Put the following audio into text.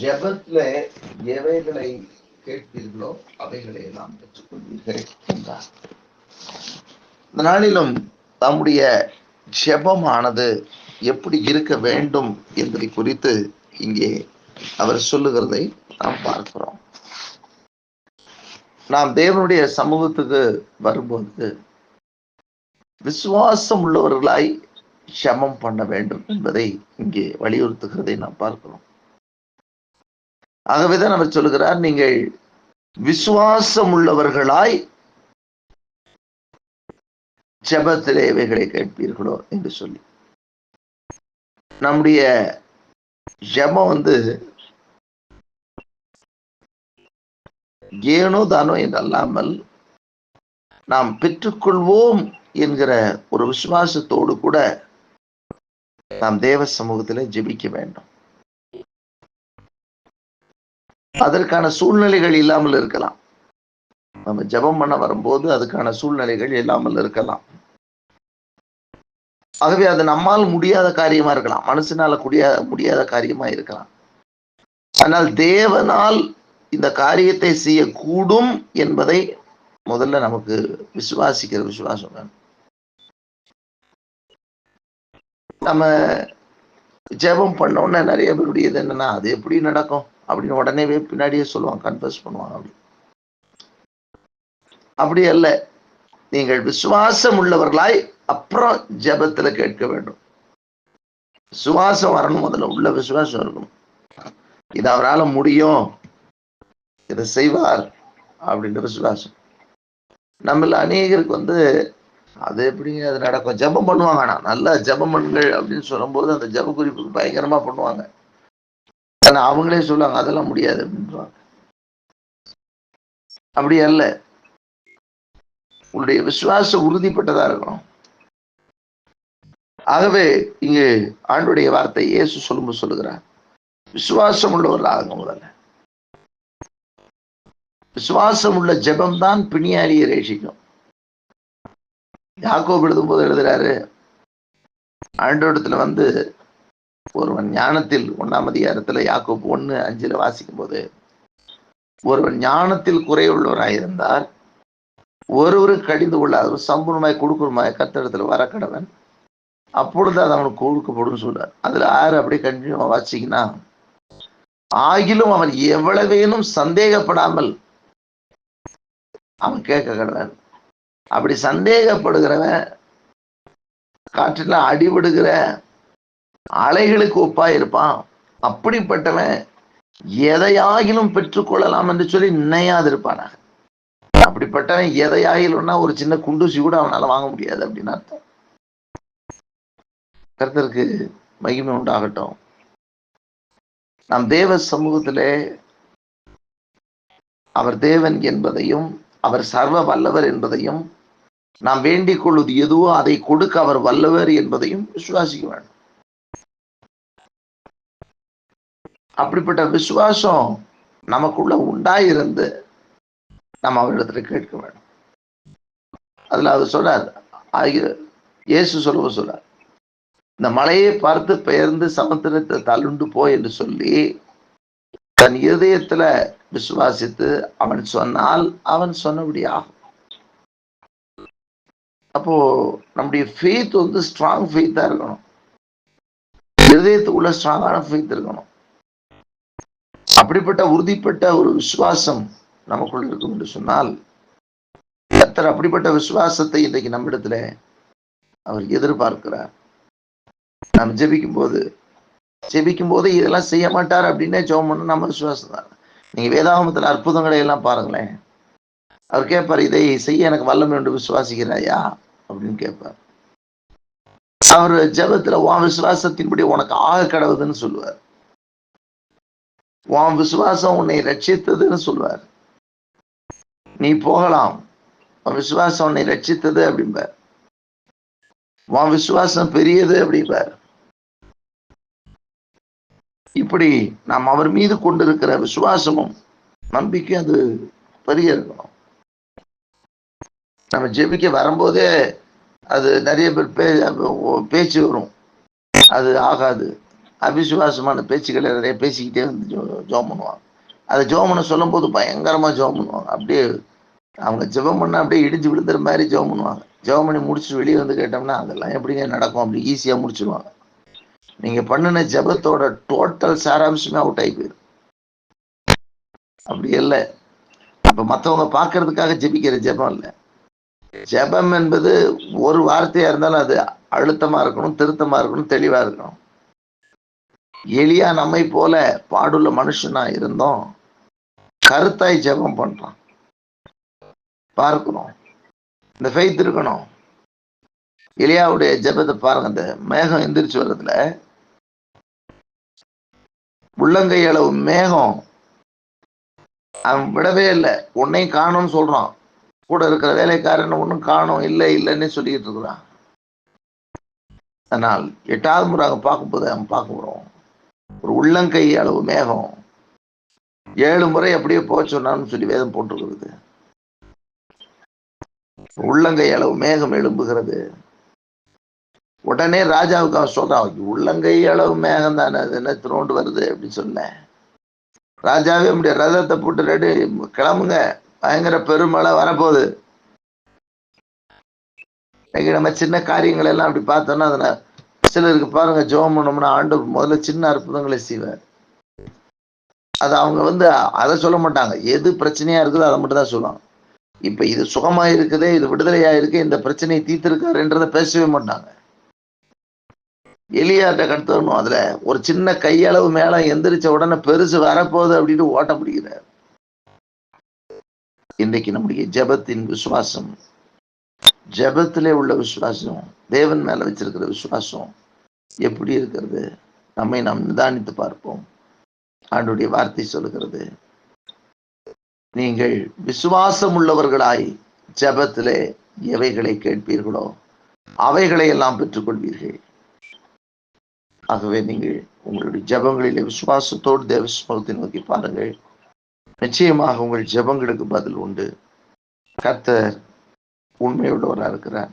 ஜெபத்துல எவைகளை கேட்பீர்களோ அவைகளை எல்லாம் பெற்றுக்கொள்வீர்கள் என்றார். இந்த நாளிலும் தம்முடைய ஜெபமானது எப்படி இருக்க வேண்டும் என்பதை குறித்து இங்கே அவர் சொல்லுகிறதை நாம் பார்க்கிறோம். நாம் தேவனுடைய சமூகத்துக்கு வரும்போது விசுவாசம் உள்ளவர்களாய் சமம் பண்ண வேண்டும் என்பதை இங்கே வலியுறுத்துகிறதை நாம் பார்க்கிறோம். ஆகவேதான் அவர் சொல்லுகிறார் நீங்கள் விசுவாசம் உள்ளவர்களாய் ஜபத்திலே இவைகளை கேட்பீர்களோ என்று சொல்லி. நம்முடைய ஜெபம் வந்து ஏனோ தானோ என்று அல்லாமல் நாம் பெற்றுக்கொள்வோம் என்கிற ஒரு விசுவாசத்தோடு கூட நாம் தேவ சமூகத்தில் ஜெபிக்க வேண்டும். அதற்கான சூழ்நிலைகள் இல்லாமல் இருக்கலாம். நம்ம ஜெபம் பண்ண வரும்போது அதுக்கான சூழ்நிலைகள் இல்லாமல் இருக்கலாம். ஆகவே அது நம்மால் முடியாத காரியமா இருக்கலாம். மனசினால முடியாத முடியாத காரியமா இருக்கலாம். ஆனால் தேவனால் இந்த காரியத்தை செய்யக்கூடும் என்பதை முதல்ல நமக்கு விசுவாசிக்கிற விசுவாசம் வேணும். நம்ம ஜெபம் பண்ணோன்னே நிறைய பேருடையது என்னன்னா அது எப்படி நடக்கும்? அப்படின்னு உடனே பின்னாடியே சொல்லுவாங்க கன்ஃபர்ஸ் பண்ணுவாங்க அப்படி. அப்படி அல்ல. நீங்கள் விசுவாசம் உள்ளவர்களாய் அப்புறம் ஜெபத்துல கேட்க வேண்டும். விசுவாசம் வரணும் முதல்ல உள்ள விசுவாசம் இருக்கணும். இது அவரால் முடியும். இதை செய்வார் அப்படின்ற விசுவாசம். நம்மள அநேகருக்கு வந்து அது எப்படி அது நடக்கும். ஜெபம் பண்ணுவாங்க ஆனால் நல்லா ஜெபம் பண்ணுங்கள் அப்படின்னு சொல்லும்போது அந்த ஜெப குறிப்பு பயங்கரமா பண்ணுவாங்க. ஆனா அவங்களே சொல்லுவாங்க அதெல்லாம் முடியாது அப்படின்றாங்க அப்படி அல்ல. உங்களுடைய விசுவாசம் உறுதிப்பட்டதா இருக்கணும். ஆகவே இங்கு ஆண்டுடைய வார்த்தை இயேசு சொல்லும்போது சொல்லுகிறார். விசுவாசம் உள்ளவர்களாக முதல்ல. விசுவாசம் உள்ள ஜெபம் தான் பிணியாளியை ரேஷிக்கும். யாக்கோப் எழுதும்போது எழுதுறாரு. ஆண்டோடத்துல வந்து ஒருவன் ஞானத்தில் ஒன்னாம் அதிகாரத்துல யாக்கோப் ஒன்னு அஞ்சுல வாசிக்கும் போது ஒருவன் ஞானத்தில் குறையுள்ளவராயிருந்தார் ஒருவரும் கடிந்து கொள்ளாத சம்பூர்ணமாய் கொடுக்குறமாய் கத்தடத்துல வர கடவன். அப்பொழுது அது அவனுக்கு கொடுக்கப்படும் சொல்றார். அதுல ஆறு அப்படியே கண்டினியூ வாசிங்கன்னா ஆகிலும் அவன் எவ்வளவேனும் சந்தேகப்படாமல் அவன் கேட்க கடவன். அப்படி சந்தேகப்படுகிறவன் காற்றில அடிபடுகிற அலைகளுக்கு ஒப்பா இருப்பான். அப்படிப்பட்டவன் எதையாகிலும் பெற்றுக்கொள்ளலாம் என்று சொல்லி நினையாது இருப்பானாக அப்படிப்பட்டவன் எதையாகிலும்னா ஒரு சின்ன குண்டூசி கூட அவனால வாங்க முடியாது அப்படின்னு அர்த்தம். கருத்தருக்கு மகிமை உண்டாகட்டும். நாம் தேவ சமூகத்திலே அவர் தேவன் என்பதையும் அவர் சர்வ வல்லவர் என்பதையும் நாம் வேண்டிக் கொள்வது எதுவோ அதை கொடுக்க அவர் வல்லவர் என்பதையும் விசுவாசிக்க வேண்டும். அப்படிப்பட்ட விசுவாசம் நமக்குள்ள உண்டாயிருந்து நம்ம அவரிடத்துல கேட்க வேண்டும். அதுல அவர் சொல்றார் இயேசு சொல்லுவ சொல்றார் இந்த மலையை பார்த்து பெயர்ந்து சமுத்திரத்தை தள்ளுண்டு போ என்று சொல்லி தன் இருதயத்துல விசுவாசித்து அவன் சொன்னால் அவன் சொன்னபடி ஆகும் அப்போ நம்முடைய ஃபெய்த் வந்து ஸ்ட்ராங் ஃபெய்த்தாக இருக்கணும். இருதயத்துக்குள்ள ஸ்ட்ராங்கான ஃபெய்த் இருக்கணும். அப்படிப்பட்ட உறுதிப்பட்ட ஒரு விசுவாசம் நமக்குள்ள இருக்கும் என்று சொன்னால் கத்தர் அப்படிப்பட்ட விசுவாசத்தை இன்றைக்கு நம்மிடத்துல அவர் எதிர்பார்க்கிறார். நாம் ஜெபிக்கும் போது ஜெபிக்கும் போது இதெல்லாம் செய்ய மாட்டார் அப்படின்னே ஜெபம் பண்ண நம்ம விசுவாசம் தான். நீங்க வேதாகமத்துல அற்புதங்களை எல்லாம் பாருங்களேன். அவர் கேட்பார் இதை செய்ய எனக்கு வல்லமை என்று விசுவாசிக்கிறாயா அப்படின்னு கேட்பார். அவர் ஜெபத்துல உன் விசுவாசத்தின்படி உனக்கு ஆக கடவுதுன்னு சொல்லுவார். உன் விசுவாசம் உன்னை ரட்சித்ததுன்னு சொல்லுவார். நீ போகலாம். உன் விசுவாசம் உன்னை ரட்சித்தது அப்படிம்பார். உன் விசுவாசம் பெரியது அப்படிம்பார். இப்படி நாம் அவர் மீது கொண்டிருக்கிற விசுவாசமும் நம்பிக்கை அது பெரிய இருக்கணும் நம்ம ஜெபிக்க வரும்போதே அது நிறைய பேர் பே பேச்சு வரும். அது ஆகாது. அவிசுவாசமான பேச்சுக்களை நிறைய பேசிக்கிட்டே வந்து ஜோ ஜோம் பண்ணுவாங்க. அதை ஜோம் பண்ண சொல்லும் போது பயங்கரமா ஜோம் பண்ணுவாங்க. அப்படியே அவங்க ஜெபம் பண்ணால் அப்படியே இடிஞ்சு விழுந்துற மாதிரி ஜெபம் பண்ணுவாங்க. ஜெபம் பண்ணி முடிச்சு வெளியே வந்து கேட்டோம்னா அதெல்லாம் எப்படிங்க நடக்கும்? அப்படி ஈஸியாக முடிச்சிருவாங்க. நீங்க பண்ணின ஜெபத்தோட டோட்டல் சாராம்சமே அவுட் ஆகி போயிடும். அப்படி இல்லை. அப்போ மத்தவங்க பார்க்கறதுக்காக ஜெபிக்கிற ஜெபம் இல்லை. ஜெபம் என்பது ஒரு வார்த்தையா இருந்தாலும் அது அழுத்தமா இருக்கணும் திருத்தமா இருக்கணும் தெளிவா இருக்கணும். எளியா நம்மை போல பாடுள்ள மனுஷனா இருந்தோம். கருத்தாய் ஜெபம் பண்றான் பார்க்கணும். இந்த ஃபெய்த் இருக்கணும். எலியாவுடைய ஜெபத்தை பாருங்க. அந்த மேகம் எந்திரிச்சு வர்றதுல உள்ளங்கை அளவு மேகம். அவன் விடவே இல்லை. உன்னையும் காணும்னு சொல்றான். கூட இருக்கிற வேலைக்காரன் ஒன்றும் காணும் இல்லை இல்லைன்னு சொல்லிட்டு இருக்கிறான். ஆனால் எட்டாவது முறை அங்க பார்க்கும்போது அவன் பார்க்க போறோம். ஒரு உள்ளங்கை அளவு மேகம். ஏழு முறை அப்படியே போக சொன்னான்னு சொல்லி வேதம் போட்டிருக்கிறது. உள்ளங்கை அளவு மேகம் எழும்புகிறது. உடனே ராஜாவுக்கு அவன் சொல்றான் உள்ளங்கை அளவு மேகம் தானே அது என்ன திரோண்டு வருது? அப்படின்னு சொன்னேன். ராஜாவே நம்முடைய ரதத்தை போட்டு ரெடி கிளம்புங்க. பயங்கர பெருமழை வரப்போகுது. இன்னைக்கு நம்ம சின்ன காரியங்கள் எல்லாம் அப்படி பார்த்தோம்னா அதனால சிலருக்கு பாருங்க ஜோம் பண்ணோம்னா ஆண்டு முதல்ல சின்ன அற்புதங்களை செய்வார். அது அவங்க வந்து அதை சொல்ல மாட்டாங்க. எது பிரச்சனையா இருக்குதோ அதை மட்டும் தான் சொல்லுவாங்க. இப்ப இது சுகமா இருக்குது இது விடுதலையா இருக்கு இந்த பிரச்சனையை தீர்த்திருக்காருன்றத பேசவே மாட்டாங்க. எலியாட்ட கடத்தணும் அதுல ஒரு சின்ன கையளவு மேல எந்திரிச்ச உடனே பெருசு வரப்போகுது அப்படின்னு ஓட்ட பிடிக்கிறார். இன்றைக்கு நம்முடைய ஜெபத்தின் விசுவாசம். ஜபத்திலே உள்ள விசுவாசம் தேவன் மேல வச்சிருக்கிற விசுவாசம் எப்படி இருக்கிறது? நம்மை நாம் நிதானித்து பார்ப்போம். ஆண்டுடைய வார்த்தை சொல்லுகிறது நீங்கள் விசுவாசம் உள்ளவர்களாய் ஜபத்திலே எவைகளை கேட்பீர்களோ அவைகளை எல்லாம் பெற்றுக்கொள்வீர்கள். ஆகவே நீங்கள் உங்களுடைய ஜெபங்களிலே விசுவாசத்தோடு தேவ நோக்கி பாருங்கள். நிச்சயமாக உங்கள் ஜெபங்களுக்கு பதில் உண்டு. கர்த்தர் உண்மையுள்ளவராக இருக்கிறார்